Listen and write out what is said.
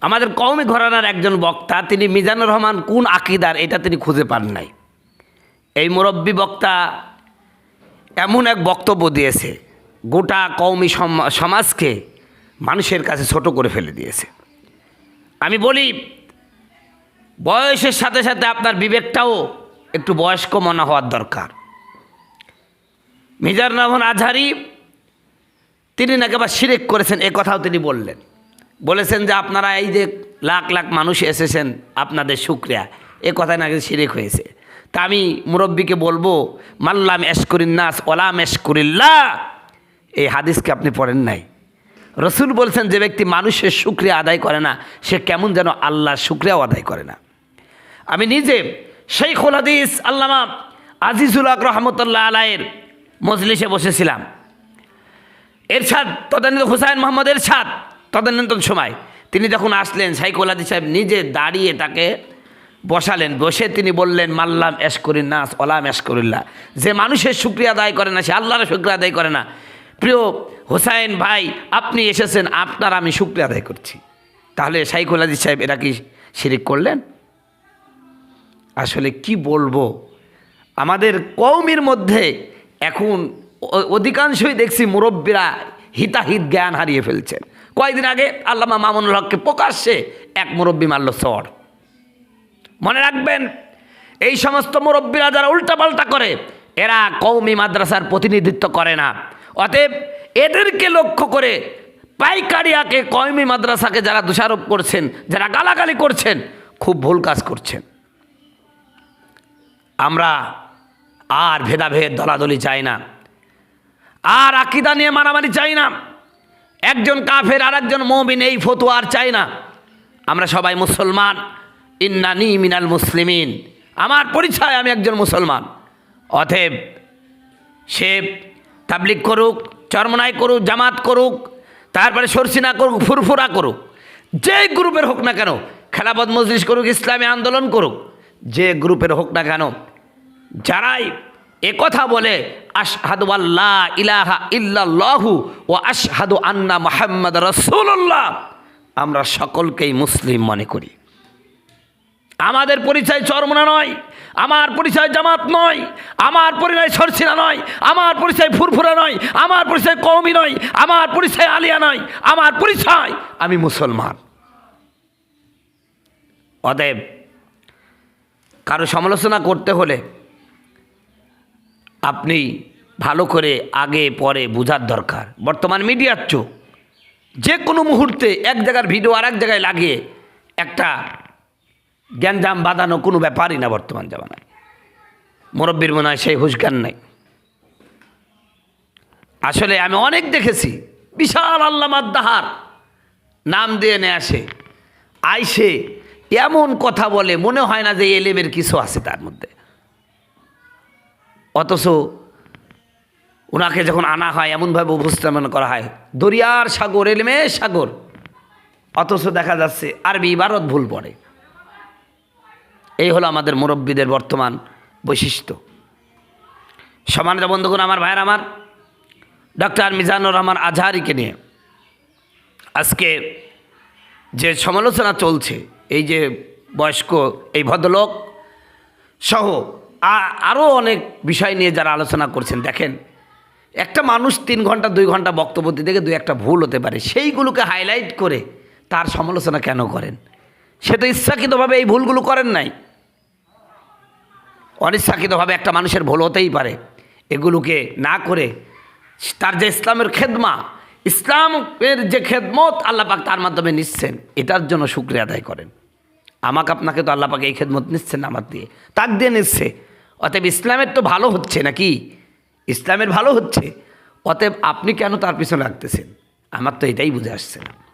আমাদের কওমি ঘরানার একজন বক্তা, তিনি মিজানুর রহমান কোন আকিদার এটা তিনি খুঁজে পান নাই। এই মুরব্বী বক্তা এমন এক বক্তব্য দিয়েছে, গোটা কওমি সম- সমাজকে মানুষের কাছে ছোট করে ফেলে দিয়েছে। আমি বলি, বয়সের সাথে সাথে আপনার বিবেকটাও একটু বয়স্ক মনে হওয়ার দরকার। মিজার রহমান আজহারি, তিনি নাকি আবার শিরেক করেছেন, এ কথাও তিনি বললেন। বলেছেন যে আপনারা এই যে লাখ লাখ মানুষ এসেছেন আপনাদের শুক্রিয়া। এ কথায় নাকি শিরেক হয়েছে। তা আমি মুরব্বীকে বলব মাল্লাম এশকরিন্নাস ওলাম এশকরিল্লাহ এই হাদিসকে আপনি পড়েন নাই। রসুল বলছেন, যে ব্যক্তি মানুষের শুক্রিয়া আদায় করে না, সে কেমন যেন আল্লাহর শুক্রিয়াও আদায় করে না। আমি নিজে শেখুল হাদিস আল্লামা আজিজুল হক রহমতুল্লাহ আলাইয়ের মজলিসে বসেছিলাম। এরশাদ তদানীত হুসাইন মোহাম্মদ এরশাদ তদানীন্তন সময় তিনি যখন আসলেন সাইকুল সাহেব নিজে দাঁড়িয়ে তাকে বসালেন। বসে তিনি বললেন, মাল্লাম এশকরিন নাস ওলাম এশকরিল্লা যে মানুষের শুক্রিয়া আদায় করে না, সে আল্লাহর শুক্রিয়া আদায় করে না। প্রিয় হোসাইন ভাই, আপনি এসেছেন, আপনার আমি শুক্রিয়া আদায় করছি। তাহলে সাইকুল সাহেব, এরা কি শিরিক করলেন? আসলে কি বলব? আমাদের কৌমির মধ্যে এখন অধিকাংশই দেখছি মুরব্বীরা হিতাহিত জ্ঞান হারিয়ে ফেলছেন। কয়েকদিন আগে আল্লামা মামুনুল হককে প্রকাশ্যে এক মুরব্বী মারল চড় মনে রাখবেন, এই সমস্ত মুরব্বীরা যারা উল্টাপাল্টা করে, এরা কৌমি মাদ্রাসার প্রতিনিধিত্ব করে না। অতএব এদেরকে লক্ষ্য করে পাইকারিয়াকে কৌমি মাদ্রাসাকে যারা দোষারোপ করছেন, যারা গালাগালি করছেন, খুব ভুল কাজ করছেন। আমরা আর ভেদাভেদ, দলাদলি চাই না। আর আকিদা নিয়ে মারামারি চাই না। একজন কাফের আর একজন মমিন, এই ফতুয়া আর চাই না। আমরা সবাই মুসলমান। ইন্নানি মিনাল মুসলিমিন। আমার পরিচয়, আমি একজন মুসলমান। অতএব সে তাবলিক করুক, চরমনাই করুক, জামাত করুক, তারপরে সরসিনা করুক, ফুরফুরা করুক, যে গ্রুপের হোক না কেন খেলাপথ মজলিস করুক, ইসলামী আন্দোলন করুক, যে গ্রুপের হোক না কেন, যারাই কথা বলে, আশহাদু আল্লাহ ইলাহা ইল্লাল্লাহু ও আশহাদু আন্না মোহাম্মদ রসুল্লাহ আমরা সকলকেই মুসলিম মনে করি। আমাদের পরিচয় চরমনা নয়, আমার পরিচয় জামাত নয়, আমার পরিচয় সরসিনা নয়, আমার পরিচয় ফুরফুরা নয়, আমার পরিচয় কৌমি নয়, আমার পরিচয় আলিয়া নয়, আমার পরিচয় আমি মুসলমান। অতএব কারও সমালোচনা করতে হলে আপনি ভালো করে আগে, পরে বোঝার দরকার। বর্তমান মিডিয়ার চোখ যে কোনো মুহূর্তে এক জায়গার ভিডিও আর এক জায়গায় লাগিয়ে একটা জ্ঞানজাম বাঁধানো কোনো ব্যাপারই না বর্তমান জামানায়। মুরব্বীর মনে হয় সেই হুশজ্ঞান নাই। আসলে আমি অনেক দেখেছি, বিশাল আল্লাহ মাদ্দাহার নাম দিয়ে নিয়ে আসে, আইসে এমন কথা বলে, মনে হয় না যে এলেমের কিছু আছে তার মধ্যে। অথচ ওনাকে যখন আনা হয়, এমনভাবে উপস্থাপন করা হয়, দরিয়ার সাগর এলেমের সাগর, অথচ দেখা যাচ্ছে আরবি ইবারত ভুল পড়ে। এই হলো আমাদের মুরব্বীদের বর্তমান বৈশিষ্ট্য। সমানিত বন্ধুগণ, আমার ভাইয়ের আমার ডক্টর মিজানুর রহমান আজহারিকে নিয়ে আজকে যে সমালোচনা চলছে, এই যে বয়স্ক, এই ভদ্রলোক সহ আরও অনেক বিষয় নিয়ে যারা আলোচনা করছেন, দেখেন, একটা মানুষ তিন ঘণ্টা, দুই ঘণ্টা বক্তব্য দিতে দুই একটা ভুল হতে পারে। সেইগুলোকে হাইলাইট করে তার সমালোচনা কেন করেন? সে তো ইচ্ছাকৃতভাবে এই ভুলগুলো করেন নাই। অনিচ্ছাকৃতভাবে একটা মানুষের ভুল হতেই পারে। এগুলোকে না করে তার যে ইসলামের খেদমা, ইসলামের যে খেদমত আল্লাপাক তার মাধ্যমে নিচ্ছেন, এটার জন্য শুক্রিয়া আদায় করেন। আমাকে আপনাকে তো আল্লাহ পাকে এই খেদমত নিচ্ছেন আমার দিয়ে। তাক দিয়ে নিচ্ছে। অতএব ইসলামের তো ভালো হচ্ছে নাকি? ইসলামের ভালো হচ্ছে। অতএব আপনি কেন তার পিছনে রাখতেছেন আমার তো এটাই বুঝে আসছে না।